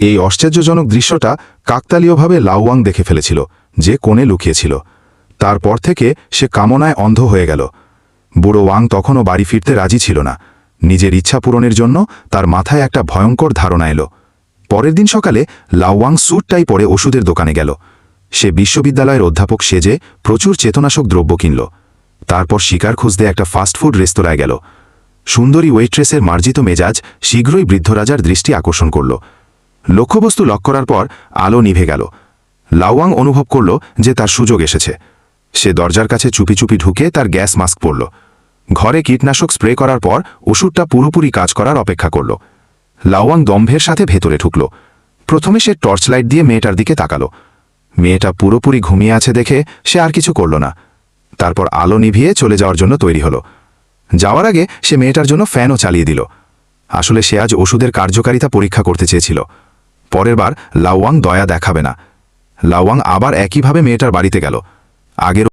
এই আশ্চর্যজনক দৃশ্যটা কাকতালীয়ভাবে লাউয়াং দেখে ফেলেছিল, যে কোণে লুকিয়েছিল। তারপর থেকে সে কামনায় অন্ধ হয়ে গেল। বুড়ো ওয়াং তখনও বাড়ি ফিরতে রাজি ছিল না। নিজের ইচ্ছা পূরণের জন্য তার মাথায় একটা ভয়ঙ্কর ধারণা এলো। পরের দিন সকালে লাউয়াং স্যুটটাই পরে ওষুধের দোকানে গেল। সে বিশ্ববিদ্যালয়ের অধ্যাপক সেজে প্রচুর চেতনাশক দ্রব্য কিনল। তারপর শিকার খুঁজতে একটা ফাস্টফুড রেস্তোরাঁয় গেল। সুন্দরী ওয়েট্রেসের মার্জিত মেজাজ শীঘ্রই বৃদ্ধ রাজার দৃষ্টি আকর্ষণ করল। লক্ষ্যবস্তু লক করার পর আলো নিভে গেল। লাওয়াং অনুভব করল যে তার সুযোগ এসেছে। সে দরজার কাছে চুপি চুপি ঢুকে তার গ্যাস মাস্ক পরল। ঘরে কীটনাশক স্প্রে করার পর ওষুধটা পুরোপুরি কাজ করার অপেক্ষা করল। লাওয়াং দম্ভের সাথে ভেতরে ঢুকল। প্রথমে সে টর্চ লাইট দিয়ে মেয়েটার দিকে তাকালো। মেয়েটা পুরোপুরি ঘুমিয়ে আছে দেখে সে আর কিছু করল না। তারপর আলো নিভিয়ে চলে যাওয়ার জন্য তৈরি হলো। যাওয়ার আগে সে মেয়েটার জন্য ফ্যানও চালিয়ে দিল। আসলে সে আজ ওষুধের কার্যকারিতা পরীক্ষা করতে চেয়েছিল। পরের বার লাওয়াং দয়া দেখাবে না। লাওয়াং আবার একইভাবে মেয়েটার বাড়িতে গেল। আগের